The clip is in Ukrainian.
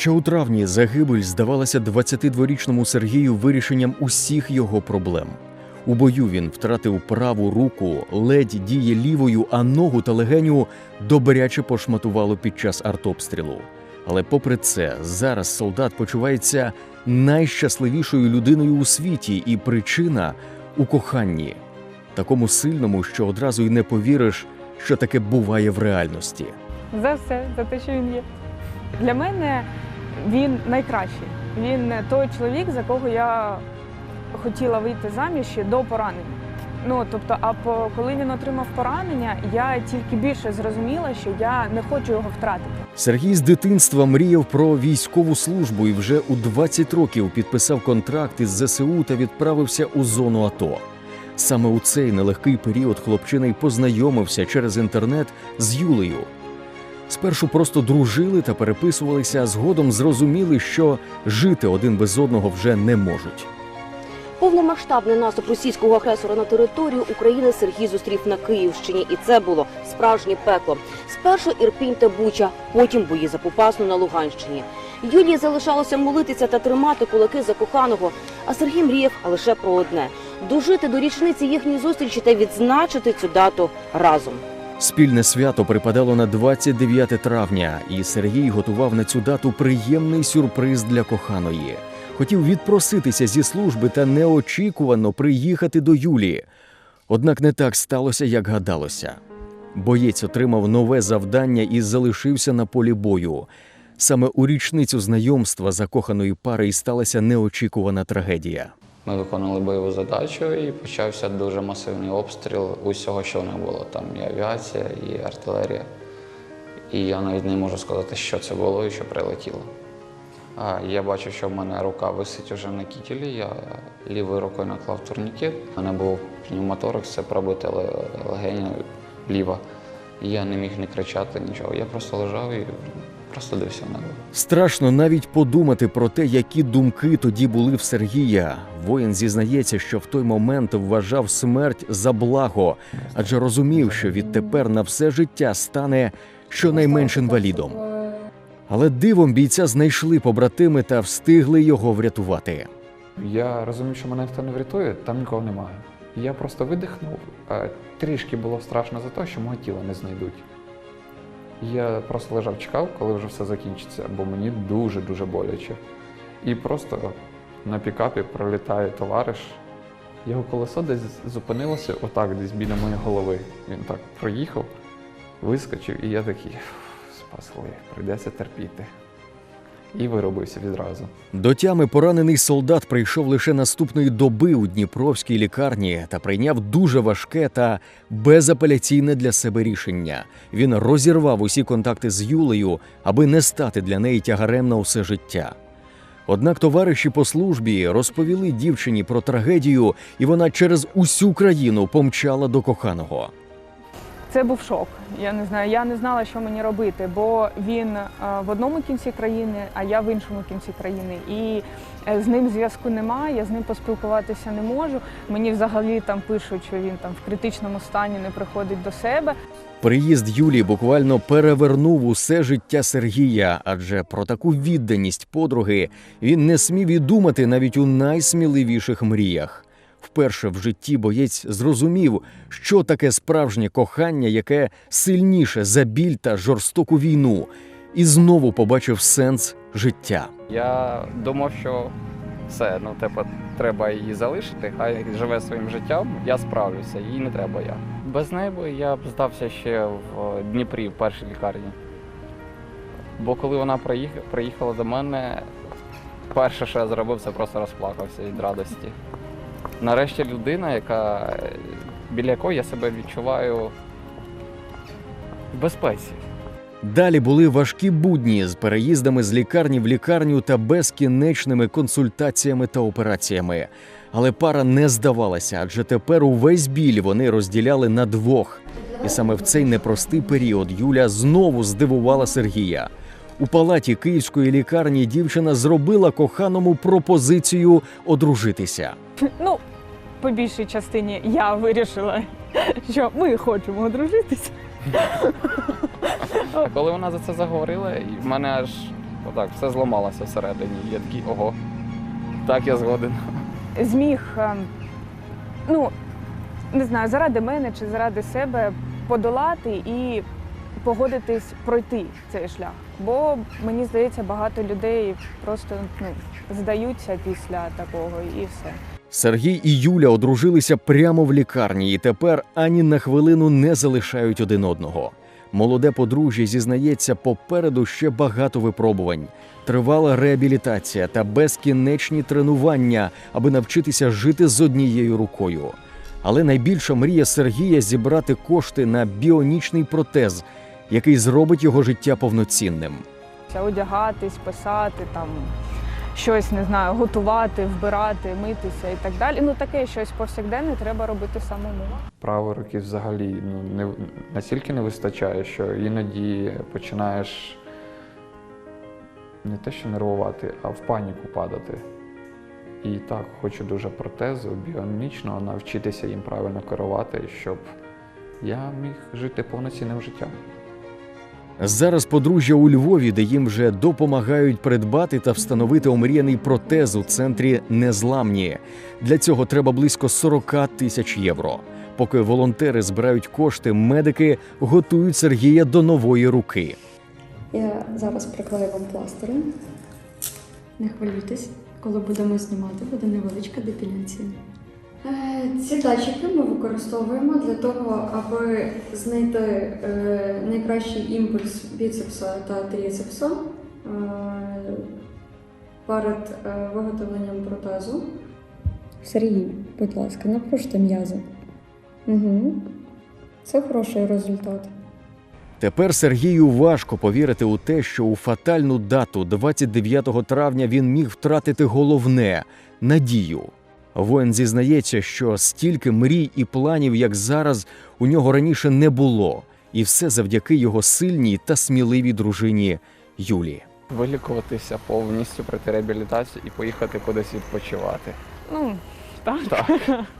Ще у травні загибель здавалася 22-річному Сергію вирішенням усіх його проблем. У бою він втратив праву руку, ледь діє лівою, а ногу та легеню добряче пошматувало під час артобстрілу. Але попри це, зараз солдат почувається найщасливішою людиною у світі, і причина у коханні, такому сильному, що одразу й не повіриш, що таке буває в реальності. За все, за те, що він є. Для мене він найкращий. Він той чоловік, за кого я хотіла вийти заміж ще до поранення. Ну тобто, а по коли він отримав поранення, я тільки більше зрозуміла, що я не хочу його втратити. Сергій з дитинства мріяв про військову службу і вже у 20 років підписав контракт із ЗСУ та відправився у зону АТО. Саме у цей нелегкий період хлопчина й познайомився через інтернет з Юлею. Спершу просто дружили та переписувалися, а згодом зрозуміли, що жити один без одного вже не можуть. Повномасштабний наступ російського агресора на територію України Сергій зустрів на Київщині, і це було справжнє пекло. Спершу Ірпінь та Буча, потім бої за Попасну на Луганщині. Юлії залишалося молитися та тримати кулаки за коханого. А Сергій мріяв лише про одне дожити до річниці їхньої зустрічі та відзначити цю дату разом. Спільне свято припадало на 29 травня, і Сергій готував на цю дату приємний сюрприз для коханої. Хотів відпроситися зі служби та неочікувано приїхати до Юлії. Однак не так сталося, як гадалося. Боєць отримав нове завдання і залишився на полі бою. Саме у річницю знайомства закоханої пари і сталася неочікувана трагедія. Ми виконали бойову задачу і почався дуже масивний обстріл усього, що в них було. Там і авіація, і артилерія. І я навіть не можу сказати, що це було і що прилетіло. А я бачу, що в мене рука висить уже на кітілі. Я лівою рукою наклав турнікет. У мене був пневмоторакс, це пробите ле- легеня ліва. І я не міг не кричати нічого. Я просто лежав і просто дивився в небо. Страшно навіть подумати про те, які думки тоді були в Сергія. Воїн зізнається, що в той момент вважав смерть за благо, адже розумів, що відтепер на все життя стане щонайменш інвалідом. Але дивом бійця знайшли побратими та встигли його врятувати. Я розумів, що мене ніхто не врятує, там нікого немає. Я просто видихнув. а Трішки було страшно за те, що мого тіла не знайдуть. Я просто лежав, чекав, коли вже все закінчиться, бо мені дуже-дуже боляче. І просто на пікапі пролітає товариш. Його колесо десь зупинилося отак, десь біля моєї голови. Він так проїхав, вискочив, і я такий спасли, прийдеться терпіти. І виробився відразу. До тями поранений солдат прийшов лише наступної доби у Дніпровській лікарні та прийняв дуже важке та безапеляційне для себе рішення. Він розірвав усі контакти з Юлею, аби не стати для неї тягарем на усе життя. Однак товариші по службі розповіли дівчині про трагедію, і вона через усю країну помчала до коханого. Це був шок. Я не знаю, я не знала, що мені робити, бо він е, в одному кінці країни, а я в іншому кінці країни. І е, з ним зв'язку немає, я з ним поспілкуватися не можу. Мені взагалі там пишуть, що він там в критичному стані не приходить до себе. Приїзд Юлії буквально перевернув усе життя Сергія, адже про таку відданість подруги він не смів і думати навіть у найсміливіших мріях. Вперше в житті боєць зрозумів, що таке справжнє кохання, яке сильніше за біль та жорстоку війну, і знову побачив сенс життя. Я думав, що все, ну типу, треба її залишити, хай живе своїм життям, я справлюся, їй не треба я. Без неї я б здався ще в Дніпрі, в першій лікарні. Бо коли вона приїхала до мене, перше, що я зробив, це просто розплакався від радості. Нарешті людина, яка біля якої я себе відчуваю в безпеці. Далі були важкі будні з переїздами з лікарні в лікарню та безкінечними консультаціями та операціями. Але пара не здавалася, адже тепер увесь біль вони розділяли на двох. І саме в цей непростий період Юля знову здивувала Сергія. У палаті київської лікарні дівчина зробила коханому пропозицію одружитися. Ну, по більшій частині я вирішила, що ми хочемо одружитися. А коли вона за це заговорила, і в мене аж отак, все зламалося всередині. Я такий, ого, так я згоден. Зміг, е, ну не знаю, заради мене чи заради себе подолати і погодитись пройти цей шлях. Бо мені здається, багато людей просто ну, здаються після такого і все. Сергій і Юля одружилися прямо в лікарні і тепер ані на хвилину не залишають один одного. Молоде подружжя зізнається, попереду ще багато випробувань, тривала реабілітація та безкінечні тренування, аби навчитися жити з однією рукою. Але найбільша мрія Сергія зібрати кошти на біонічний протез, який зробить його життя повноцінним. Це Одягатись, писати, там щось не знаю, готувати, вбирати, митися і так далі. Ну таке щось повсякденне треба робити самому. Правої руки взагалі ну, не, настільки не вистачає, що іноді починаєш не те, що нервувати, а в паніку падати. І так, хочу дуже протезу біонічного, навчитися їм правильно керувати, щоб я міг жити повноцінним життям. Зараз подружжя у Львові, де їм вже допомагають придбати та встановити омріяний протез у центрі Незламні. Для цього треба близько 40 тисяч євро. Поки волонтери збирають кошти, медики готують Сергія до нової руки. Я зараз приклею вам пластирем. Не хвилюйтесь, коли будемо знімати, буде невеличка депіляція. Ці датчики ми використовуємо для того, аби знайти е, найкращий імпульс біцепса та тріцепса е, перед е, виготовленням протезу. Сергій, будь ласка, напружте м'язи. Угу. Це хороший результат. Тепер Сергію важко повірити у те, що у фатальну дату 29 травня він міг втратити головне надію. Воїн зізнається, що стільки мрій і планів, як зараз, у нього раніше не було, і все завдяки його сильній та сміливій дружині Юлії. Вилікуватися повністю, пройти реабілітацію і поїхати кудись відпочивати. Ну так. Так.